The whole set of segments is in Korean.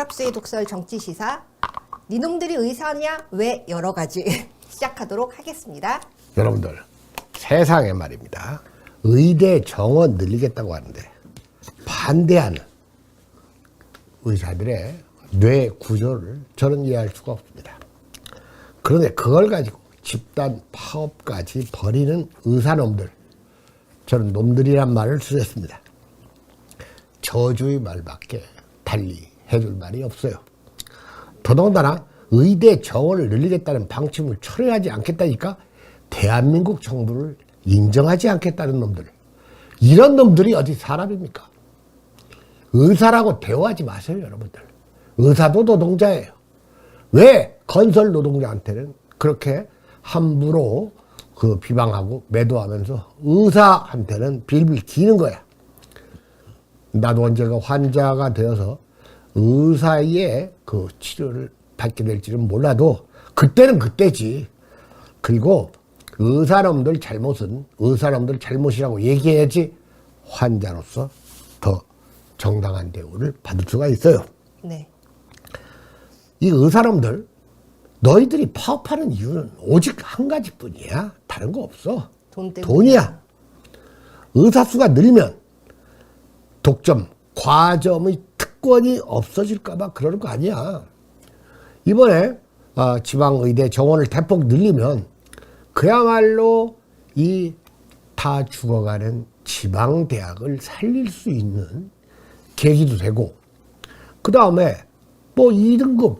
김갑수의 독설 정치시사 니놈들이 의사냐 왜 여러 가지 시작하도록 하겠습니다. 여러분들 세상에 말입니다. 의대 정원 늘리겠다고 하는데 반대하는 의사들의 뇌 구조를 저는 이해할 수가 없습니다. 그런데 그걸 가지고 집단 파업까지 벌이는 의사놈들 저는 놈들이란 말을 쓰겠습니다. 저주의 말밖에 달리 해줄 말이 없어요. 더더군다나 의대 정원을 늘리겠다는 방침을 철회하지 않겠다니까 대한민국 정부를 인정하지 않겠다는 놈들. 이런 놈들이 어디 사람입니까? 의사라고 대우하지 마세요, 여러분들. 의사도 노동자예요. 왜 건설 노동자한테는 그렇게 함부로 그 비방하고 매도하면서 의사한테는 빌빌 기는 거야. 나도 언젠가 환자가 되어서 의사의 그 치료를 받게 될지는 몰라도 그때는 그때지. 그리고 의사놈들 잘못은 의사놈들 잘못이라고 얘기해야지 환자로서 더 정당한 대우를 받을 수가 있어요. 네. 이 의사놈들 너희들이 파업하는 이유는 오직 한 가지뿐이야. 다른 거 없어. 돈. 돈이야. 의사 수가 늘면 독점, 과점의 특권이 없어질까봐 그러는 거 아니야. 이번에 어, 지방의대 정원을 대폭 늘리면 그야말로 이 다 죽어가는 지방대학을 살릴 수 있는 계기도 되고 그 다음에 뭐 2등급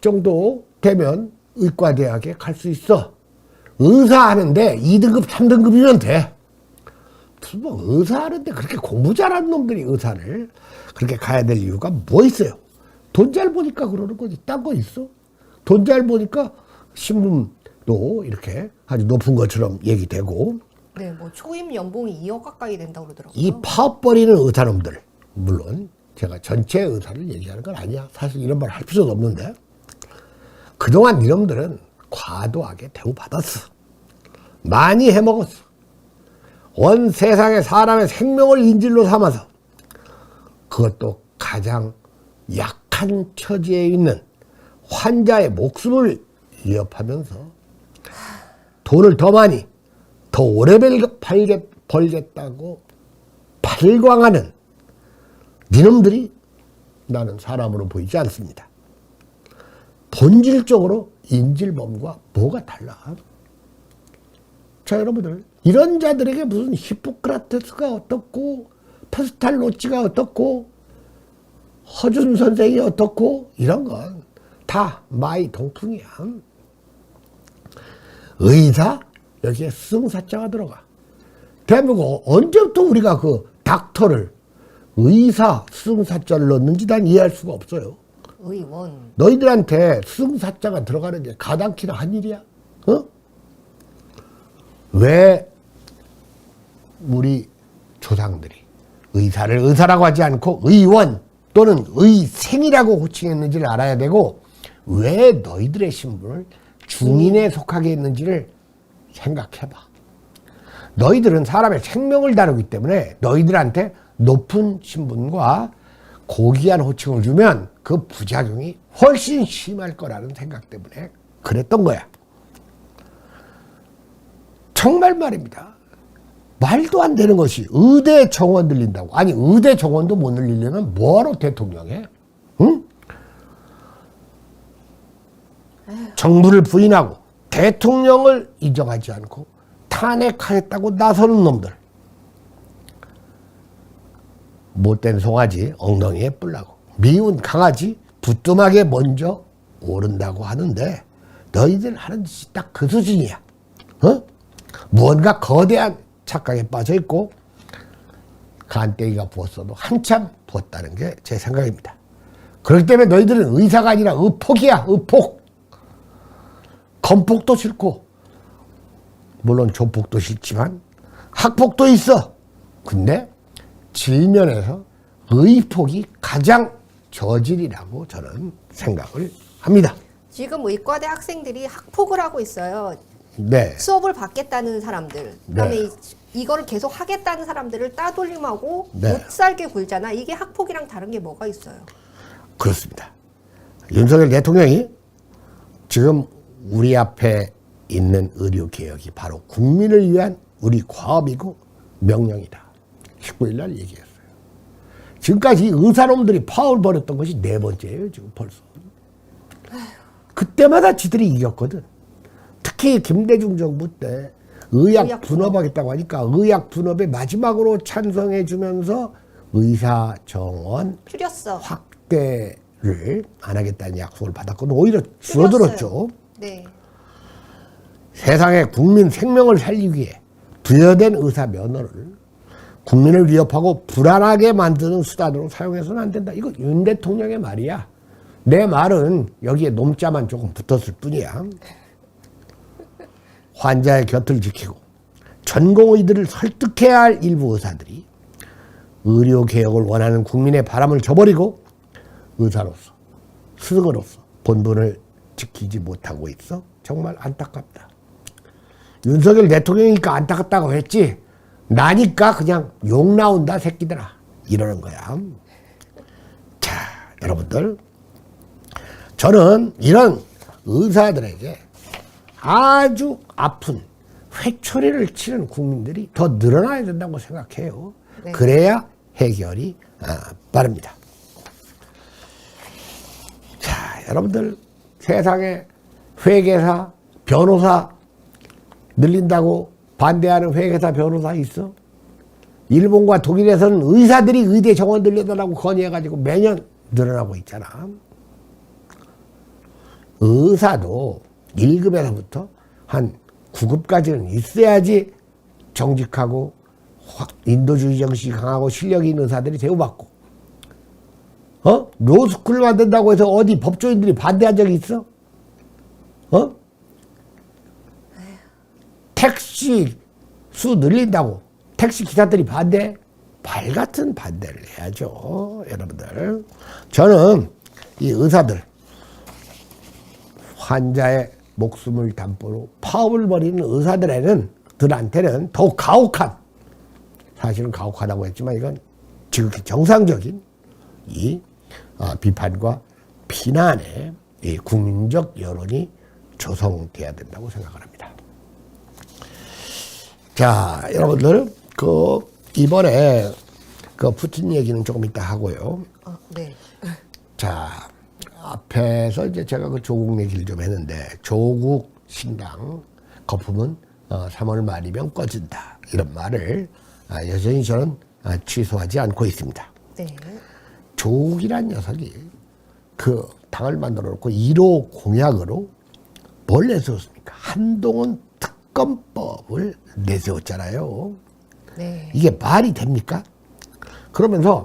정도 되면 의과대학에 갈 수 있어. 의사 하는데 2등급, 3등급이면 돼. 뭐 의사 하는데 그렇게 공부 잘하는 놈들이 의사를 그렇게 가야 될 이유가 뭐 있어요? 돈 잘 보니까 그러는 거지. 딴 거 있어? 돈 잘 보니까 신분도 이렇게 아주 높은 것처럼 얘기되고 네, 뭐 초임 연봉이 2억 가까이 된다고 그러더라고요. 이 파업 벌이는 의사놈들 물론 제가 전체 의사를 얘기하는 건 아니야 사실 이런 말 할 필요도 없는데 그동안 이놈들은 과도하게 대우받았어 많이 해먹었어 온 세상에 사람의 생명을 인질로 삼아서 그것도 가장 약한 처지에 있는 환자의 목숨을 위협하면서 돈을 더 많이 더 오래 벌- 벌겠, 벌겠다고 발광하는 니놈들이 나는 사람으로 보이지 않습니다. 본질적으로 인질범과 뭐가 달라? 자, 여러분들. 이런 자들에게 무슨 히포크라테스가 어떻고, 페스탈로치가 어떻고, 허준 선생이 어떻고, 이런 건 다 마이 동풍이야. 의사? 여기에 승사자가 들어가. 대한민국 언제부터 우리가 그 닥터를 의사 승사자를 넣는지 난 이해할 수가 없어요. 의원. 너희들한테 승사자가 들어가는 게 가당키나 한 일이야? 어? 왜 우리 조상들이 의사를 의사라고 하지 않고 의원 또는 의생이라고 호칭했는지를 알아야 되고 왜 너희들의 신분을 중인에 속하게 했는지를 생각해봐. 너희들은 사람의 생명을 다루기 때문에 너희들한테 높은 신분과 고귀한 호칭을 주면 그 부작용이 훨씬 심할 거라는 생각 때문에 그랬던 거야. 정말 말입니다. 말도 안 되는 것이 의대 정원 늘린다고. 아니, 의대 정원도 못 늘리려면 뭐하러 대통령 해? 응? 정부를 부인하고 대통령을 인정하지 않고 탄핵하겠다고 나서는 놈들. 못된 송아지 엉덩이에 뿔나고 미운 강아지 부뚜막에 먼저 오른다고 하는데 너희들 하는 짓이 딱 그 수준이야. 어? 무언가 거대한 착각에 빠져 있고 간땡이가 부었어도 한참 부었다는 게 제 생각입니다. 그렇기 때문에 너희들은 의사가 아니라 의폭이야, 의폭. 건폭도 싫고 물론 조폭도 싫지만 학폭도 있어. 근데 질면에서 의폭이 가장 저질이라고 저는 생각을 합니다. 지금 의과대 학생들이 학폭을 하고 있어요. 네. 수업을 받겠다는 사람들, 그다음에 네. 이, 이거를 계속 하겠다는 사람들을 따돌림하고 네. 못 살게 굴잖아. 이게 학폭이랑 다른 게 뭐가 있어요? 그렇습니다. 윤석열 대통령이 지금 우리 앞에 있는 의료 개혁이 바로 국민을 위한 우리 과업이고 명령이다. 19일 날 얘기했어요. 지금까지 의사놈들이 파울 벌였던 것이 네 번째예요, 지금 벌써. 그때마다 지들이 이겼거든. 특히 김대중 정부 때 의학 분업하겠다고 하니까 의학 분업에 마지막으로 찬성해 주면서 의사 정원 줄였어. 확대를 안 하겠다는 약속을 받았거든. 오히려 줄어들었죠. 네. 세상에 국민 생명을 살리기 위해 부여된 의사 면허를 국민을 위협하고 불안하게 만드는 수단으로 사용해서는 안 된다. 이거 윤 대통령의 말이야. 내 말은 여기에 놈자만 조금 붙었을 뿐이야. 환자의 곁을 지키고 전공의들을 설득해야 할 일부 의사들이 의료 개혁을 원하는 국민의 바람을 저버리고 의사로서 스승으로서 본분을 지키지 못하고 있어 정말 안타깝다. 윤석열 대통령이니까 안타깝다고 했지 나니까 그냥 욕 나온다 새끼들아 이러는 거야. 자 여러분들 저는 이런 의사들에게 아주 아픈 회초리를 치는 국민들이 더 늘어나야 된다고 생각해요. 네. 그래야 해결이 아, 빠릅니다. 자, 여러분들 세상에 회계사, 변호사 늘린다고 반대하는 회계사, 변호사 있어? 일본과 독일에서는 의사들이 의대 정원 늘려달라고 건의해가지고 매년 늘어나고 있잖아. 의사도 1급에서부터 한 9급까지는 있어야지 정직하고 확 인도주의 정신이 강하고 실력이 있는 의사들이 대우받고 어? 로스쿨 만든다고 해서 어디 법조인들이 반대한 적이 있어? 어? 택시 수 늘린다고 택시 기사들이 반대? 발 같은 반대를 해야죠. 여러분들. 저는 이 의사들 환자의 목숨을 담보로 파업을 벌이는 의사들에는 들한테는 더욱 가혹한 사실은 가혹하다고 했지만 이건 지극히 정상적인 이 아, 비판과 비난의 이 국민적 여론이 조성돼야 된다고 생각을 합니다. 자, 여러분들 그 이번에 그 푸틴 얘기는 조금 이따 하고요. 어, 네. 자, 앞에서 이제 제가 그 조국 얘기를 좀 했는데, 조국 신당 거품은 어, 3월 말이면 꺼진다. 이런 말을 아, 여전히 저는 아, 취소하지 않고 있습니다. 네. 조국이란 녀석이 그 당을 만들어 놓고 1호 공약으로 뭘 내세웠습니까? 한동훈 특검법을 내세웠잖아요. 네. 이게 말이 됩니까? 그러면서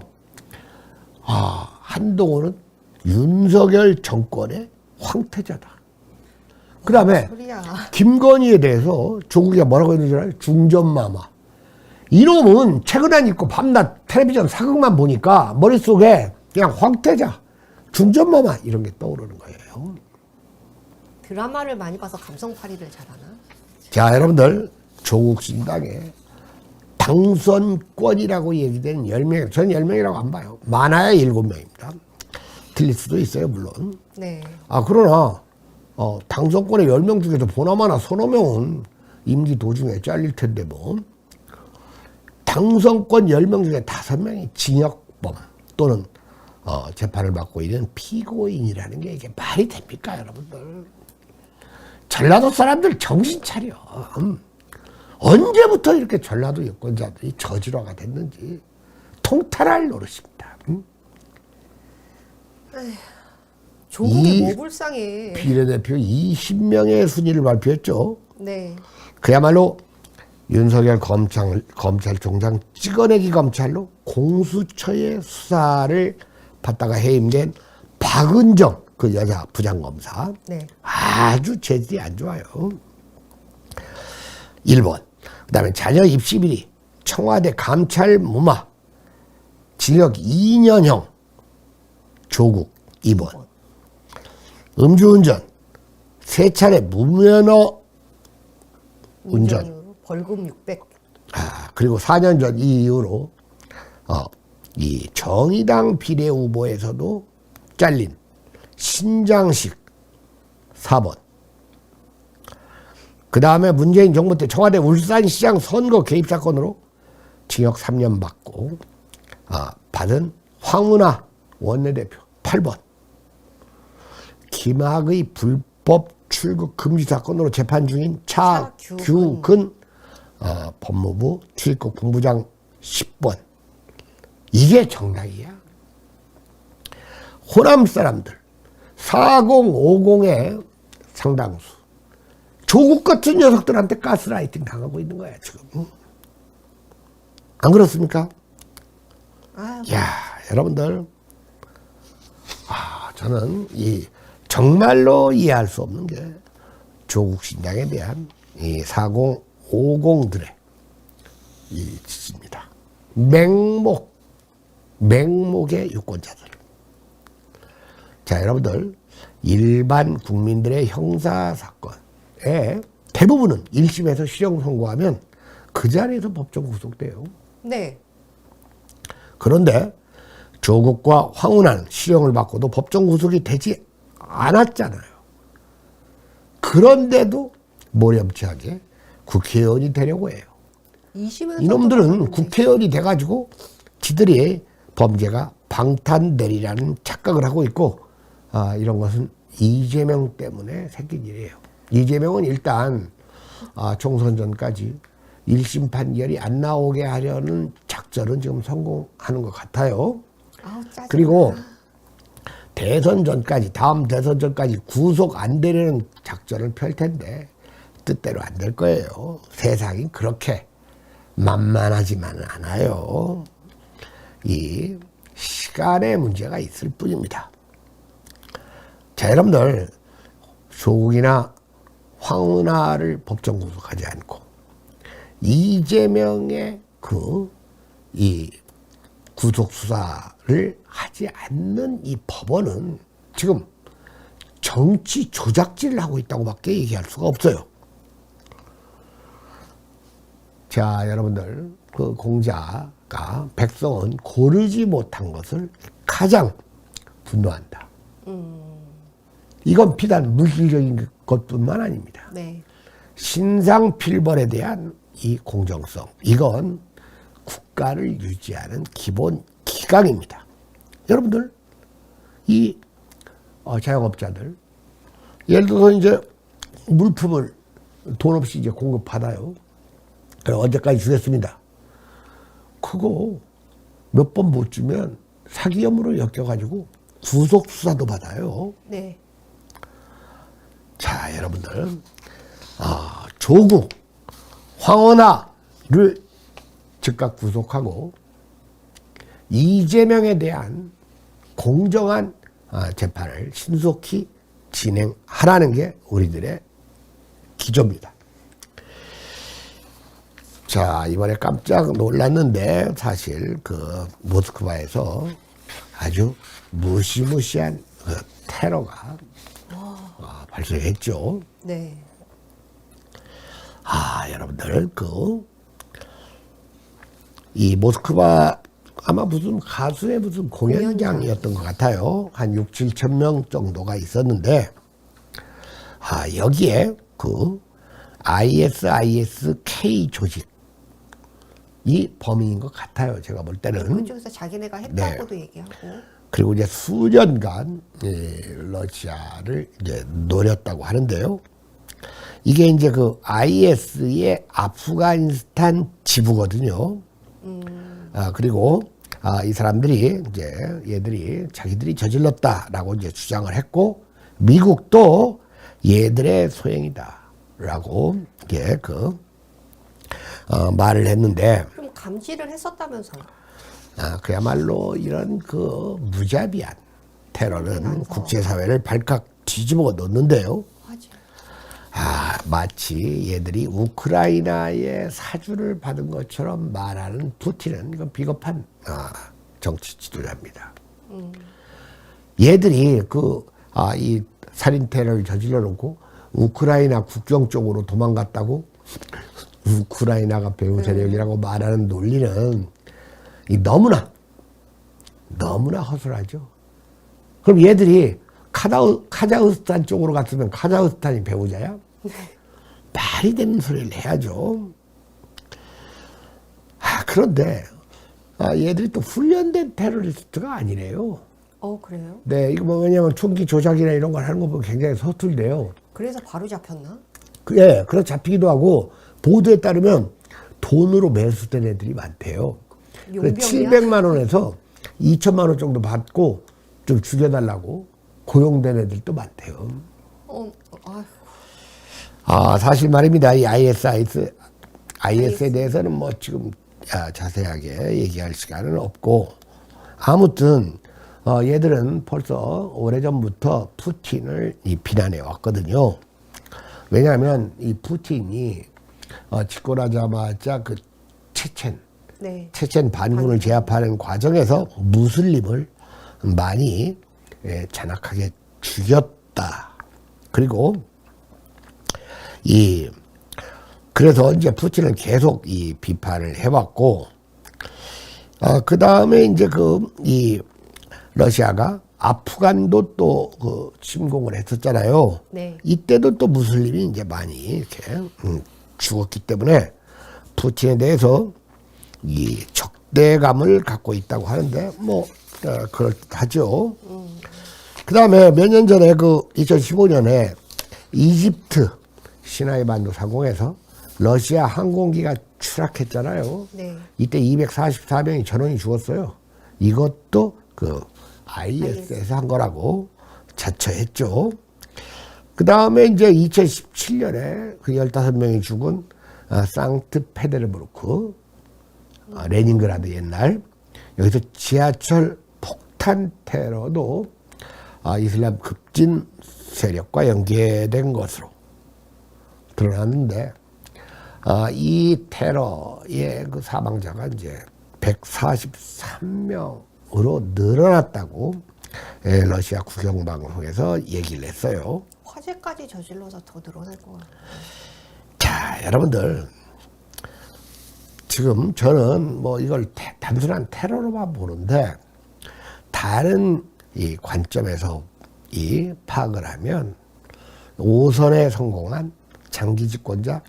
아 한동훈은 윤석열 정권의 황태자다. 그 다음에. 김건희에 대해서 조국이가 뭐라고 했는지 알아요? 중전마마. 이놈은 책을 안 읽고 밤낮 텔레비전 사극만 보니까 머릿속에 그냥 황태자, 중전마마 이런 게 떠오르는 거예요. 드라마를 많이 봐서 감성팔이를 잘하나? 자, 여러분들, 조국 신당에 당선권이라고 얘기된 10명, 저는 10명이라고 안 봐요. 많아야 7명입니다. 틀릴 수도 있어요, 물론. 네. 아, 그러나, 어, 당선권의 10명 중에서 보나마나 서너 명은 임기 도중에 잘릴 텐데 뭐. 당선권 10명 중에 5명이 징역범 또는 어, 재판을 받고 있는 피고인이라는 게 이게 말이 됩니까, 여러분들? 전라도 사람들 정신 차려. 음. 언제부터 이렇게 전라도 여권자들이 저지러가 됐는지 통탈할 노릇입니다. 음. 조국이 이- 뭐 불쌍해. 비례대표 20명의 순위를 발표했죠. 네. 그야말로 윤석열 검찰, 검찰총장 찍어내기 검찰로 공수처의 수사를 받다가 해임된 박은정 그 여자 부장검사 네. 아주 재질이 안 좋아요. 1번. 그 다음에 자녀 입시 비리, 청와대 감찰 무마, 징역 2년형, 조국 2번. 음주운전, 세 차례 무면허 운전. 운전으로 벌금 600. 아, 그리고 4년 전 이 이후로, 어, 이 정의당 비례 후보에서도 잘린 신장식 4번. 그 다음에 문재인 정부 때 청와대 울산시장 선거 개입 사건으로 징역 3년 받고 아, 받은 황운하 원내대표 8번. 김학의 불법 출국 금지 사건으로 재판 중인 차규근. 어, 법무부 출입국 본부장 10번. 이게 정당이야. 호남 사람들 4050의 상당수 조국 같은 녀석들한테 가스라이팅 당하고 있는 거야 지금. 응? 안 그렇습니까? 아, 야, 여러분들, 아, 저는 이 정말로 이해할 수 없는 게 조국 신장에 대한 이 4050들의 이 지지입니다. 맹목, 맹목의 유권자들. 자, 여러분들, 일반 국민들의 형사 사건에 대부분은 1심에서 실형 선고하면 그 자리에서 법정 구속돼요. 네. 그런데 조국과 황운하는 실형을 받고도 법정 구속이 되지 않았잖아요. 그런데도 모렴치하게 국회의원이 되려고 해요. 20은 이놈들은 국회의원이 돼가지고 지들이 범죄가 방탄되리라는 착각을 하고 있고 아, 이런 것은 이재명 때문에 생긴 일이에요. 이재명은 일단 아, 총선 전까지 1심 판결이 안 나오게 하려는 작전은 지금 성공하는 것 같아요. 그리고 대선 전까지 다음 대선 전까지 구속 안 되려는 작전을 펼 텐데 뜻대로 안 될 거예요. 세상이 그렇게 만만하지만은 않아요. 이 시간의 문제가 있을 뿐입니다. 자, 여러분들 조국이나 황운하를 법정 구속하지 않고 이재명의 그 이 구속 수사를 하지 않는 이 법원은 지금 정치 조작질을 하고 있다고밖에 얘기할 수가 없어요. 자, 여러분들 그 공자가 백성은 고르지 못한 것을 가장 분노한다. 이건 비단 물질적인 것뿐만 아닙니다. 네. 신상 필벌에 대한 이 공정성 이건 국가를 유지하는 기본 기강입니다. 여러분들 이 어, 자영업자들 예를 들어서 이제 물품을 돈 없이 이제 공급받아요. 언제까지 주겠습니다. 그거 몇 번 못 주면 사기 혐의로 엮여가지고 구속 수사도 받아요. 네. 자, 여러분들, 아, 조국, 황원하를 즉각 구속하고 이재명에 대한 공정한 아, 재판을 신속히 진행하라는 게 우리들의 기조입니다. 자, 이번에 깜짝 놀랐는데 사실 그 모스크바에서 아주 무시무시한 그 테러가 아, 발생했죠. 네. 아, 여러분들, 그, 이 모스크바 아마 무슨 가수의 무슨 공연장이었던 것 같아요. 한 6, 7천 명 정도가 있었는데, 아, 여기에 그 ISISK 조직, 이 범인인 것 같아요. 제가 볼 때는. 그쪽에서 자기네가 했다고도 얘기하고. 그리고 이제 수년간 예, 러시아를 이제 노렸다고 하는데요. 이게 이제 그 IS의 아프가니스탄 지부거든요. 아, 그리고 아, 이 사람들이 이제 얘들이 자기들이 저질렀다라고 이제 주장을 했고 미국도 얘들의 소행이다라고 이게 그 어, 말을 했는데 그럼 감시를 했었다면서요. 아, 그야말로 이런 그 무자비한 테러는 국제사회를 발칵 뒤집어 놓는데요. 하지. 아, 마치 얘들이 우크라이나의 사주를 받은 것처럼 말하는 푸틴은 이건 비겁한 아, 정치 지도자입니다. 얘들이 그, 아, 이 살인 테러를 저질러 놓고 우크라이나 국경 쪽으로 도망갔다고 우크라이나가 배후 세력이라고 말하는 논리는 이 너무나 너무나 허술하죠. 그럼 얘들이 카자흐, 카자흐스탄 쪽으로 갔으면 카자흐스탄이 배우자야? 말이 되는 소리를 해야죠. 아, 그런데 아, 얘들이 또 훈련된 테러리스트가 아니래요. 어 그래요? 네, 이거 뭐 왜냐면 총기 조작이나 이런 걸 하는 거 보면 굉장히 서툴대요. 그래서 바로 잡혔나? 그, 예, 그래 잡히기도 하고 보도에 따르면 돈으로 매수된 애들이 많대요. 용병이야? 700만 원에서 2천만 원 정도 받고 좀 죽여달라고 고용된 애들도 많대요. 어, 아, 아, 사실 말입니다. 이 ISIS, IS에 대해서는 뭐 지금 아, 자세하게 얘기할 시간은 없고 아무튼 어, 얘들은 벌써 오래전부터 푸틴을 이 비난해 왔거든요. 왜냐하면 이 푸틴이 어, 집권하자마자 그 체첸 네. 체첸 반군을 제압하는 과정에서 무슬림을 많이 예, 잔악하게 죽였다. 그리고 이 그래서 이제 푸틴은 계속 이 비판을 해왔고 아, 그 다음에 이제 그 이 러시아가 아프간도 또 그 침공을 했었잖아요. 네. 이때도 또 무슬림이 이제 많이 이렇게 음, 죽었기 때문에 푸틴에 대해서 이 적대감을 갖고 있다고 하는데 뭐 어, 그렇하죠. 그 다음에 몇 년 전에 그 2015년에 이집트 시나이 반도 상공에서 러시아 항공기가 추락했잖아요. 네. 이때 244명이 전원이 죽었어요. 이것도 그 IS에서 한 거라고 자처했죠. 그 다음에 이제 2017년에 그 15명이 죽은 어, 상트페데르부르크, 어, 레닌그라드 옛날, 여기서 지하철 폭탄 테러도 아, 이슬람 급진 세력과 연계된 것으로 드러났는데, 아, 이 테러의 그 사망자가 이제 143명으로 늘어났다고 예, 러시아 국영방송에서 얘기를 했어요. 화재까지 저질러서 더 늘어날 것 같아요. 자, 여러분들. 지금 저는 뭐 이걸 태- 단순한 테러로만 보는데 다른 이 관점에서 이 파악을 하면 오선에 성공한 장기 집권자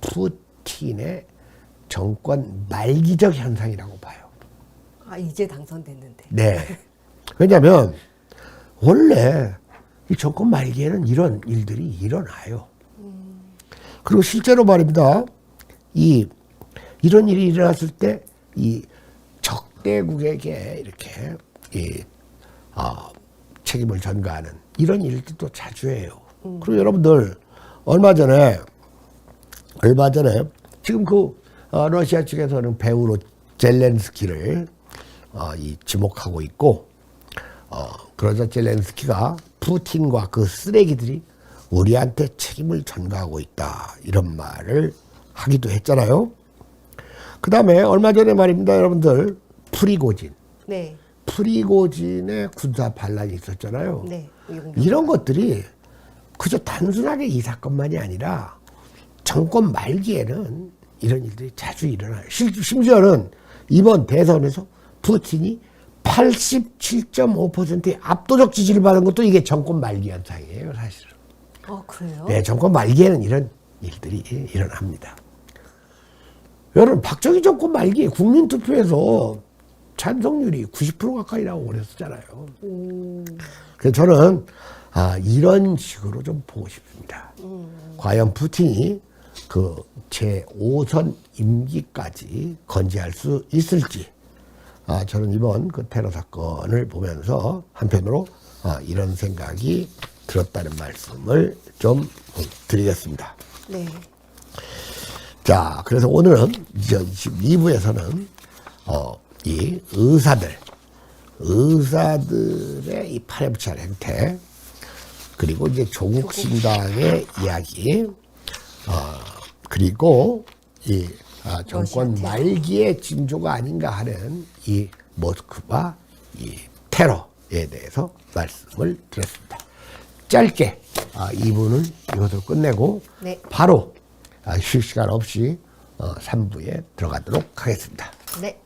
푸틴의 정권 말기적 현상이라고 봐요. 아 이제 당선됐는데. 네. 왜냐면 원래 이 정권 말기에는 이런 일들이 일어나요. 그리고 실제로 말입니다. 이 이런 일이 일어났을 때 이 적대국에게 이렇게 이 아, 책임을 전가하는 이런 일들도 자주 해요. 그리고 여러분들 얼마 전에 얼마 전에 지금 그 어, 러시아 측에서는 배우로 젤렌스키를 어, 이 지목하고 있고 어, 그러자 젤렌스키가 푸틴과 그 쓰레기들이 우리한테 책임을 전가하고 있다 이런 말을 하기도 했잖아요. 그 다음에 얼마 전에 말입니다, 여러분들 프리고진, 네. 프리고진의 군사 반란이 있었잖아요. 네. 이런 것들이 그저 단순하게 이 사건만이 아니라 정권 말기에는 이런 일들이 자주 일어나요. 실- 심지어는 이번 대선에서 푸틴이 87.5%의 압도적 지지를 받은 것도 이게 정권 말기 현상이에요, 사실은. 아 그래요? 네, 정권 말기에는 이런 일들이 일어납니다. 여러분, 박정희 정권 말기에 국민투표에서 찬성률이 90% 가까이 나오고 그랬었잖아요. 오. 그래서 저는 아, 이런 식으로 좀 보고 싶습니다. 과연 푸틴이 그 제5선 임기까지 건재할 수 있을지. 아, 저는 이번 그 테러 사건을 보면서 한편으로 아, 이런 생각이 들었다는 말씀을 좀 드리겠습니다. 네. 자, 그래서 오늘은 이제 2부에서는 어, 이 의사들, 의사들의 이 팔에 붙이는 행태, 그리고 이제 조국 신당의 이야기, 어, 그리고 이 아, 정권. 말기의 징조가 아닌가 하는 이 모스크바 이 테러에 대해서 말씀을 드렸습니다. 짧게 아, 2부는 이것으로 끝내고 네. 바로 아, 쉴 시간 없이 어, 3부에 들어가도록 하겠습니다. 네.